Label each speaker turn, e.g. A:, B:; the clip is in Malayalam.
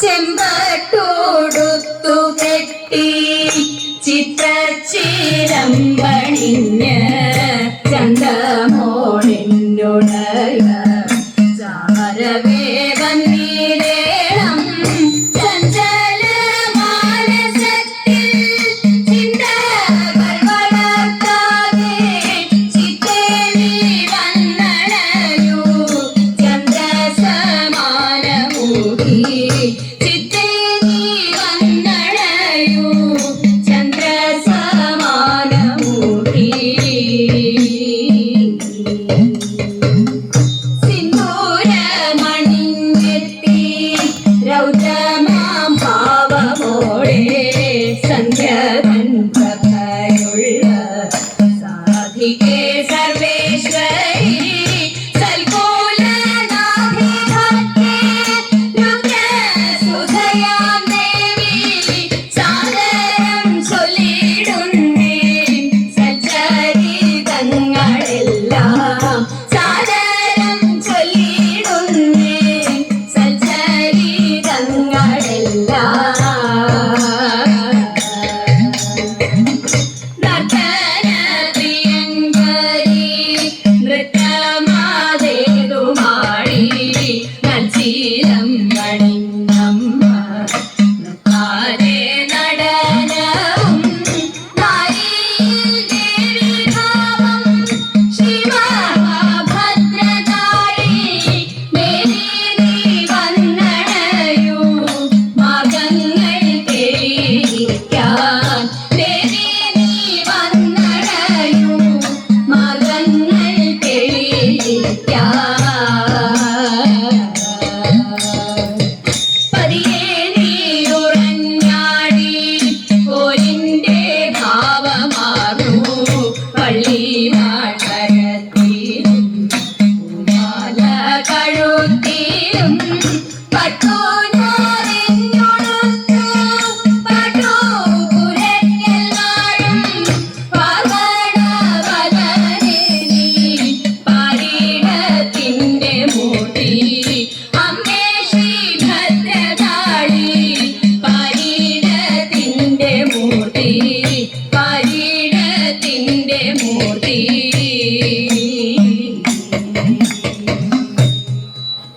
A: ചെമ്പട്ടോടുത്തു കെട്ടി ചിത്രച്ചീരം പണിഞ്ഞ്